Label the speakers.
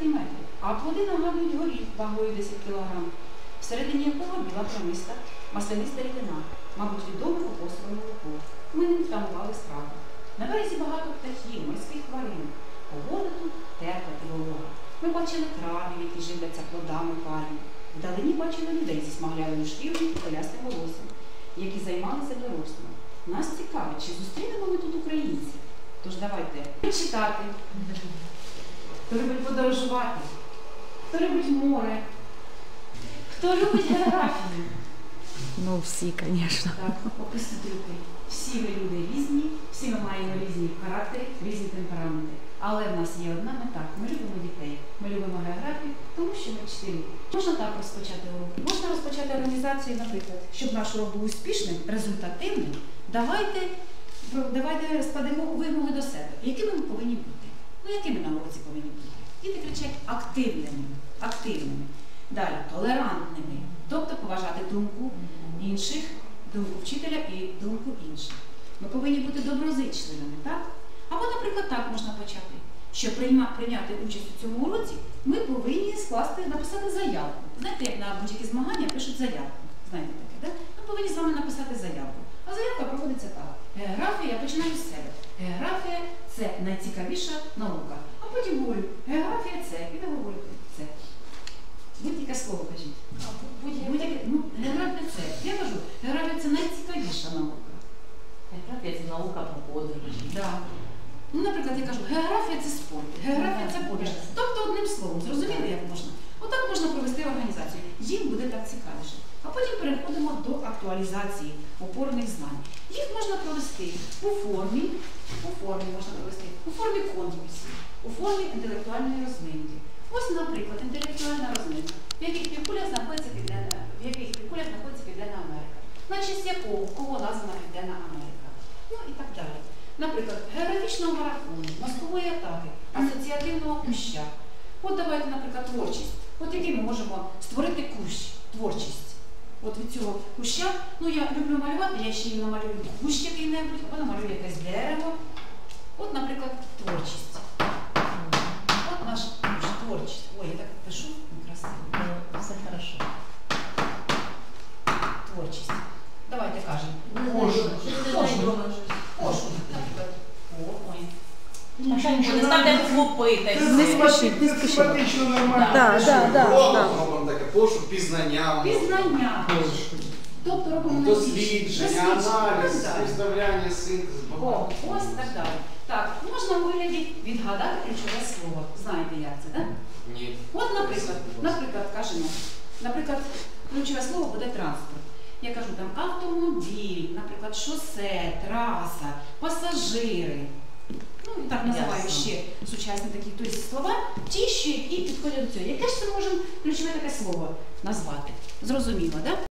Speaker 1: см, а плоди нагадують горіх вагою 10 кг, всередині якого біла промиста, масляниста рідина, мабуть, відоме кокосове молоко. Ми ним втамували страву. На березі багато птахів, морських тварин. Погода тут тепла і волога. Ми бачили трави, які живляться плодами пальм. Вдалині бачили людей зі смаглявою шкірою і колястим волоссям, які займалися дорослими. Нас цікавить, чи зустрінемо ми тут українців. Тож давайте читати. Хто любить подорожувати, хто любить море, хто любить географію.
Speaker 2: Ну, всі, звісно.
Speaker 1: Так, описуйте. Всі ми люди різні, всі ми маємо різні характери, різні темпераменти. Але в нас є одна мета. Ми любимо дітей, ми любимо географію, тому що ми вчителі. Можна так розпочати урок. Можна розпочати організацію, наприклад, щоб наш урок був успішним, результативним. Давайте, давайте складемо вимоги до себе. Якими ми повинні бути? Ну, якими на уроці повинні бути? Діти кричать активними, активними. Далі толерантними, тобто поважати думку інших, думку вчителя і думку інших. Ми повинні бути доброзичливими, так? Або, наприклад, так можна почати. Щоб прийняти участь у цьому уроці, ми повинні скласти, написати заявку. Знаєте, як на будь-які змагання пишуть заявку. Знаєте таке, так? Ми повинні з вами написати заявку. А заявка проводиться так. Географія, я починаю з себе. Географія це найцікавіша наука. А потім говорю, географія це, і ви говорите це. Будь-яке слово кажіть. Будь-яке, ну, географія це. Я кажу, географія це найцікавіша наука.
Speaker 3: Географія це наука про подорожі.
Speaker 1: Да. Ну, наприклад, я кажу, географія це спорт, географія це подорож. Тобто одним словом, зрозуміли, як можна? Отак можна провести організацію. Їм буде так цікавіше. Потім переходимо до актуалізації опорних знань. Їх можна провести у формі, у формі можна провести, у формі конкурсів, у формі інтелектуальної розминки. Ось, наприклад, інтелектуальна розминка, в яких півкулях знаходиться Південна, в яких півкулях знаходиться Південна Америка, на честь якого, кого названа Південна Америка. Ну і так далі. Наприклад, географічного марафону, мозкової атаки, асоціативного куща. От давайте, наприклад, творчість. От який ми можемо створити кущ, творчість. От від цього куща, ну я люблю малювати, я ще й намалюю кущ який-небудь, або намалюю якесь дерево. От, наприклад, творчість. От наш кущ, творчість. Ой, я так пишу, красиво.
Speaker 3: Ну, Все хорошо.
Speaker 1: Творчість. Давайте кажемо.
Speaker 4: Пошук.
Speaker 1: Наприклад. Ой.
Speaker 3: Не ставте хлопити.
Speaker 2: Не спішіть, не спішіть.
Speaker 4: Симпатично, нормально.
Speaker 2: Да,
Speaker 5: пошук, пізнання.
Speaker 1: Пізнання. Тобто робимо
Speaker 5: Дослідження, аналіз, виставляння, синтез,
Speaker 1: О, ось так далі. Так, можна у вигляді відгадати ключове слово. Знаєте, як це, так?
Speaker 5: Ні.
Speaker 1: От, наприклад, наприклад, кажемо, наприклад, ключове слово буде транспорт. Я кажу там автомобіль, наприклад, шосе, траса, пасажири. Ну так називаю ще сучасні такі тобто слова, ті, що які підходять до цього. Яке ж це можемо ключове таке слово назвати? Зрозуміло, так? Да?